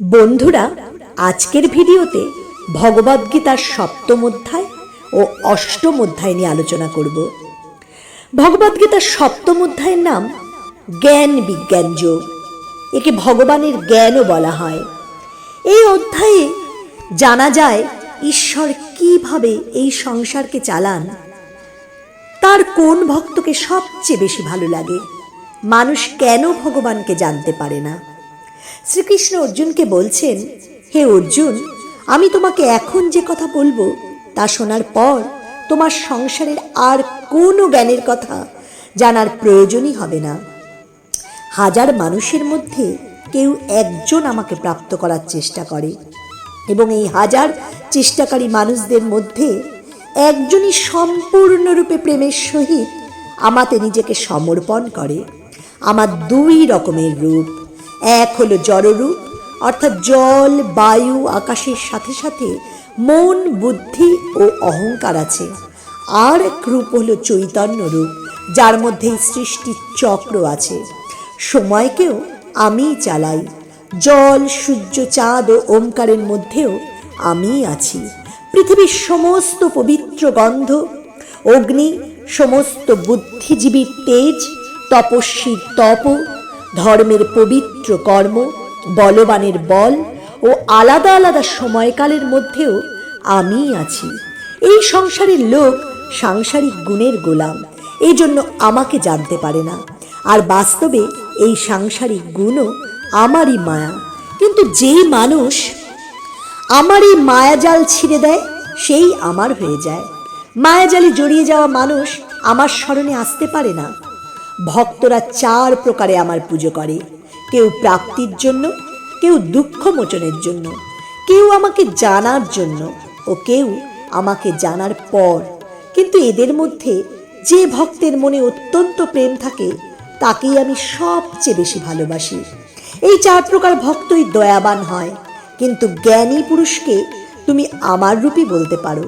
বন্ধুরা, আজকের ভিডিওতে ভগবদ্গীতার সপ্তম অধ্যায় ও অষ্টম অধ্যায় নিয়ে আলোচনা করব। ভগবদ্গীতার সপ্তম অধ্যায়ের নাম জ্ঞান বিজ্ঞান যোগ, একে ভগবানের জ্ঞানও বলা হয়। এই অধ্যায়ে জানা যায় ঈশ্বর কীভাবে এই সংসারকে চালান, তার কোন ভক্তকে সবচেয়ে বেশি ভালো লাগে, মানুষ কেন ভগবানকে জানতে পারে না। শ্রীকৃষ্ণ অর্জুনকে বলছেন, হে অর্জুন, আমি তোমাকে এখন যে কথা বলব, তা শোনার পর তোমার সংসারের আর কোনো জ্ঞানের কথা জানার প্রয়োজনই হবে না। হাজার মানুষের মধ্যে কেউ একজন আমাকে প্রাপ্ত করার চেষ্টা করে এবং এই হাজার চেষ্টাকারী মানুষদের মধ্যে একজনই সম্পূর্ণরূপে প্রেমের সহিত আমাতে নিজেকে সমর্পণ করে। আমার দুই রকমের রূপ এক হলো জড়রূপ, অর্থাৎ জল, বায়ু, আকাশের সাথে সাথে মন, বুদ্ধি ও অহংকার আছে। আর এক রূপ হলো চৈতন্য রূপ যার মধ্যে সৃষ্টির চক্র আছে। সময়কেও আমিই চালাই। জল, সূর্য, চাঁদ ও ওমকারের মধ্যেও আমিই আছি। পৃথিবীর সমস্ত পবিত্র গন্ধ, অগ্নি, সমস্ত বুদ্ধিজীবীর তেজ, তপস্বীর তপ ধর্মের পবিত্র কর্ম, বলবানের বল ও আলাদা আলাদা সময়কালের মধ্যেও আমিই আছি। এই সংসারের লোক সাংসারিক গুণের গোলাম এই জন্য আমাকে জানতে পারে না। আর বাস্তবে এই সাংসারিক গুণও আমারই মায়া। কিন্তু যেই মানুষ আমার এই মায়াজাল ছিঁড়ে দেয়, সেই আমার হয়ে যায়। মায়াজালে জড়িয়ে যাওয়া মানুষ আমার স্মরণে আসতে পারে না। ভক্তরা চার প্রকারে আমার পুজো করে। কেউ প্রাপ্তির জন্য, কেউ দুঃখ মোচনের জন্য, কেউ আমাকে জানার জন্য ও কেউ আমাকে জানার পর। কিন্তু এদের মধ্যে যে ভক্তের মনে অত্যন্ত প্রেম থাকে, তাকেই আমি সবচেয়ে বেশি ভালোবাসি। এই চার প্রকার ভক্তই দয়াবান হয়, কিন্তু জ্ঞানী পুরুষকে তুমি আমার রূপই বলতে পারো।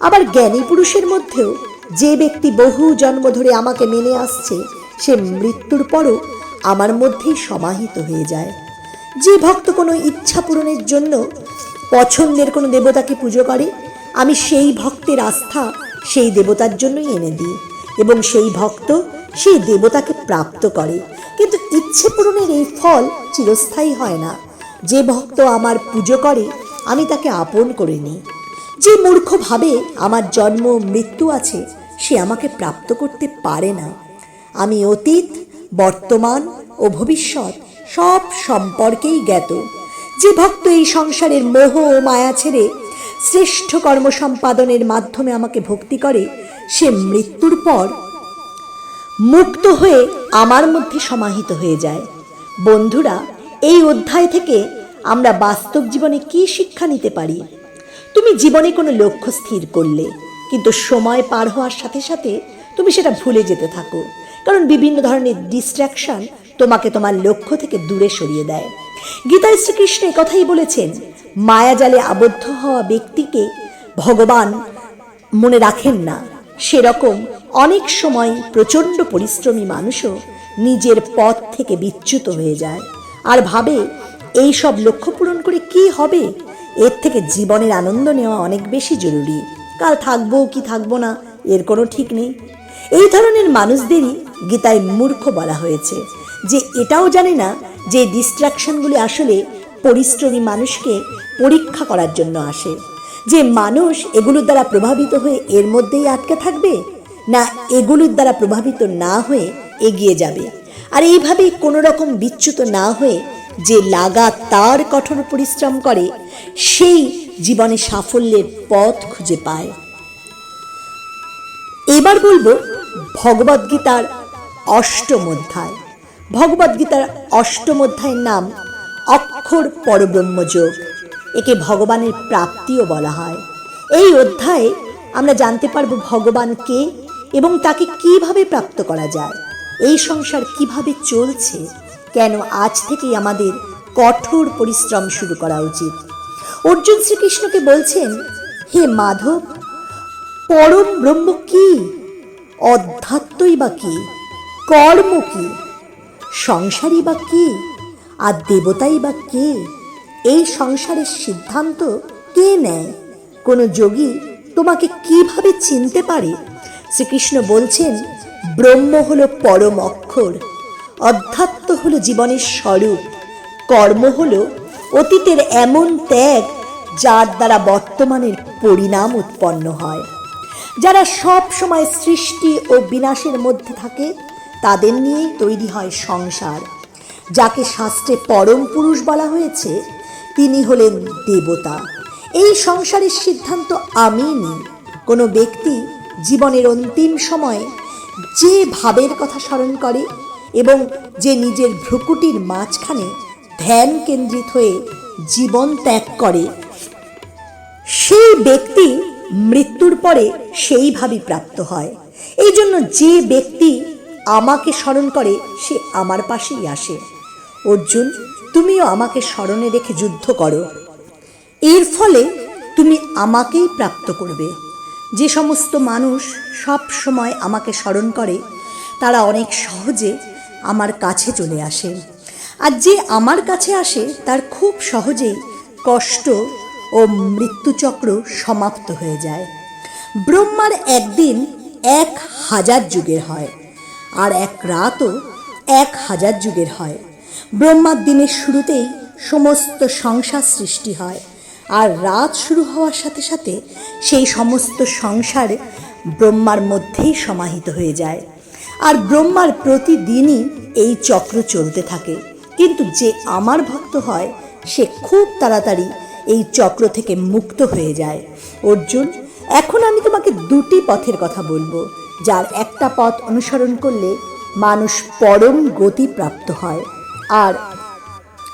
আবার জ্ঞানী পুরুষের মধ্যেও যে ব্যক্তি বহু জন্ম ধরে আমাকে মেনে আসছে সে মৃত্যুর পরও আমার মধ্যেই সমাহিত হয়ে যায়। যে ভক্ত কোনো ইচ্ছা পূরণের জন্য পছন্দের কোনো দেবতাকে পুজো করে, আমি সেই ভক্তের আস্থা সেই দেবতার জন্যই এনে দিই এবং সেই ভক্ত সেই দেবতাকে প্রাপ্ত করে। কিন্তু ইচ্ছে পূরণের এই ফল চিরস্থায়ী হয় না। যে ভক্ত আমার পুজো করে, আমি তাকে আপন করে নিই। যে মূর্খ ভাবে আমার জন্ম মৃত্যু আছে, সে আমাকে প্রাপ্ত করতে পারে না। আমি অতীত, বর্তমান ও ভবিষ্যৎ সব সম্পর্কেই জ্ঞাত। যে ভক্ত এই সংসারের মোহ ও মায়া ছেড়ে শ্রেষ্ঠ কর্ম সম্পাদনের মাধ্যমে আমাকে ভক্তি করে, সে মৃত্যুর পর মুক্ত হয়ে আমার মধ্যে সমাহিত হয়ে যায়। বন্ধুরা, এই অধ্যায় থেকে আমরা বাস্তব জীবনে কি শিক্ষা নিতে পারি? তুমি জীবনে কোনো লক্ষ্য স্থির করলে, কিন্তু সময় পার হওয়ার সাথে সাথে তুমি সেটা ভুলে যেতে থাকো। কারণ বিভিন্ন ধরনের ডিস্ট্র্যাকশন তোমাকে তোমার লক্ষ্য থেকে দূরে সরিয়ে দেয়। গীতায় শ্রীকৃষ্ণ কথাই বলেছেন, মায়াজালে আবদ্ধ হওয়া ব্যক্তিকে ভগবান মনে রাখেন না। সেরকম অনেক সময় প্রচণ্ড পরিশ্রমী মানুষও নিজের পথ থেকে বিচ্যুত হয়ে যায়। আর ভাবে, এই সব লক্ষ্য পূরণ করে কি হবে? এর থেকে জীবনের আনন্দ নেওয়া অনেক বেশি জরুরি। কাল থাকব কি থাকব না, এর কোনো ঠিক নেই। এই ধরনের মানুষদেরই গীতায় মূর্খ বলা হয়েছে। যে এটাও জানে না যে ডিস্ট্রাকশনগুলি আসলে পরিশ্রমী মানুষকে পরীক্ষা করার জন্য আসে। যে মানুষ এগুলোর দ্বারা প্রভাবিত হয়ে এর মধ্যেই আটকে থাকবে, না এগুলোর দ্বারা প্রভাবিত না হয়ে এগিয়ে যাবে। আর এইভাবেই কোনো রকম বিচ্যুত না হয়ে যে লাগাতার কঠোর পরিশ্রম করে, সেই জীবনে সাফল্যের পথ খুঁজে পায়। এবার বলব, ভগবদ্গীতার অষ্টম অধ্যায় ভগবদ্গীতার অষ্টম অধ্যায়ের নাম অক্ষর পরব্রহ্মযোগ, একে ভগবানের প্রাপ্তিও বলা হয়। এই অধ্যায়ে আমরা জানতে পারব ভগবান কে এবং তাকে কীভাবে প্রাপ্ত করা যায়, এই সংসার কীভাবে চলছে, কেন আজ থেকেই আমাদের কঠোর পরিশ্রম শুরু করা উচিত। অর্জুন শ্রীকৃষ্ণকে বলছেন, হে মাধব, পরম ব্রহ্ম কি? অধ্যাত্মই বা কি? কর্ম কি সংসারী বা কে? আর দেবতাই বা কে? এই সংসারের সিদ্ধান্ত কে নেয়? কোনো যোগী তোমাকে কীভাবে চিনতে পারে? শ্রীকৃষ্ণ বলছেন, ব্রহ্ম হলো পরম অক্ষর, অধ্যাত্ম হলো জীবনের স্বরূপ, কর্ম হলো অতীতের এমন ত্যাগ যার দ্বারা বর্তমানের পরিণাম উৎপন্ন হয়। যারা সব সময় সৃষ্টি ও বিনাশের মধ্যে থাকে তাদের নিয়েই তৈরি হয় সংসার। যাকে শাস্ত্রে পরম পুরুষ বলা হয়েছে, তিনি হলেন দেবতা। এই সংসারের সিদ্ধান্ত আমি নিই। কোনো ব্যক্তি জীবনের অন্তিম সময়ে যে ভাবের কথা স্মরণ করে এবং যে নিজের ভ্রুকুটির মাঝখানে ধ্যান কেন্দ্রিত হয়ে জীবন ত্যাগ করে, সেই ব্যক্তি মৃত্যুর পরে সেইভাবেই প্রাপ্ত হয়। এই জন্য যে ব্যক্তি আমাকে স্মরণ করে সে আমার পাশেই আসে। অর্জুন, তুমিও আমাকে স্মরণে রেখে যুদ্ধ করো। এর ফলে তুমি আমাকেই প্রাপ্ত করবে। যে সমস্ত মানুষ সব সময় আমাকে স্মরণ করে, তারা অনেক সহজে আমার কাছে চলে আসে। আর যে আমার কাছে আসে, তার খুব সহজেই কষ্ট ও মৃত্যুচক্র সমাপ্ত হয়ে যায়। ব্রহ্মার একদিন এক হাজার যুগের হয়। আর এক রাতও এক হাজার যুগের হয়। ব্রহ্মার দিনের শুরুতেই সমস্ত সংসার সৃষ্টি হয় আর রাত শুরু হওয়ার সাথে সাথে সেই সমস্ত সংসার ব্রহ্মার মধ্যেই সমাহিত হয়ে যায়। আর ব্রহ্মার প্রতিদিনই এই চক্র চলতে থাকে। কিন্তু যে আমার ভক্ত হয়, সে খুব তাড়াতাড়ি এই চক্র থেকে মুক্ত হয়ে যায়। অর্জুন, এখন আমি তোমাকে দুটি পথের কথা বলব। যার একটা পথ অনুসরণ করলে মানুষ পরম গতি প্রাপ্ত হয়। আর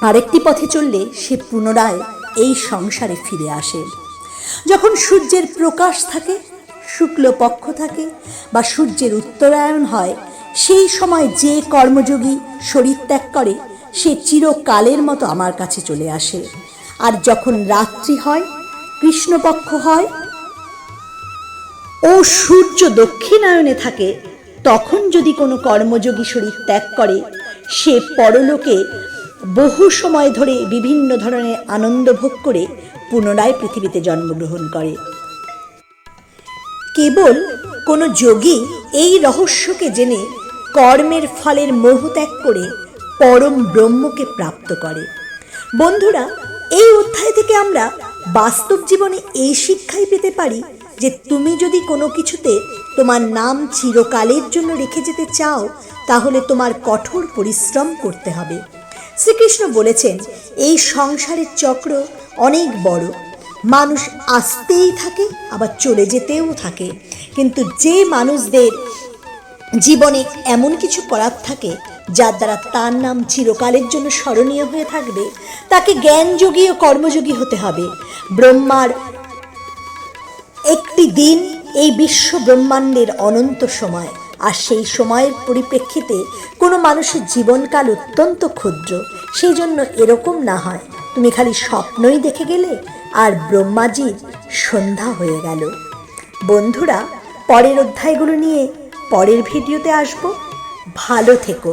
আরেকটি পথে চললে সে পুনরায় এই সংসারে ফিরে আসে। যখন সূর্যের প্রকাশ থাকে শুক্লপক্ষ থাকে বা সূর্যের উত্তরায়ণ হয়, সেই সময় যে কর্মযোগী শরীর ত্যাগ করে, সে চিরকালের মতো আমার কাছে চলে আসে। আর যখন রাত্রি হয়, কৃষ্ণপক্ষ হয় ও সূর্য দক্ষিণায়নে থাকে, তখন যদি কোনো কর্মযোগী শরীর ত্যাগ করে, সে পরলোকে বহু সময় ধরে বিভিন্ন ধরনের আনন্দ ভোগ করে পুনরায় পৃথিবীতে জন্মগ্রহণ করে। কেবল কোনো যোগী এই রহস্যকে জেনে কর্মের ফলের মোহ ত্যাগ করে পরম ব্রহ্মকে প্রাপ্ত করে। বন্ধুরা, এই অধ্যায় থেকে আমরা বাস্তব জীবনে এই শিক্ষাই পেতে পারি যে তুমি যদি কোনো কিছুতে তোমার নাম চিরকালের জন্য রেখে যেতে চাও, তাহলে তোমার কঠোর পরিশ্রম করতে হবে। শ্রীকৃষ্ণ বলেছেন, এই সংসারের চক্র অনেক বড়। মানুষ আসতেই থাকে, আবার চলে যেতেও থাকে। কিন্তু যে মানুষদের জীবনে এমন কিছু করার থাকে, যার দ্বারা তার নাম চিরকালের জন্য স্মরণীয় হয়ে থাকবে, তাকে জ্ঞানযোগী ও কর্মযোগী হতে হবে। ব্রহ্মার একটি দিন এই বিশ্ব ব্রহ্মাণ্ডের অনন্ত সময়, আর সেই সময়ের পরিপ্রেক্ষিতে কোনো মানুষের জীবনকাল অত্যন্ত ক্ষুদ্র। সেই জন্য এরকম না হয়। তুমি খালি স্বপ্নই দেখে গেলে, আর ব্রহ্মাজির সন্ধ্যা হয়ে গেল। বন্ধুরা, পরের অধ্যায়গুলো নিয়ে পরের ভিডিওতে আসব। ভালো থেকো।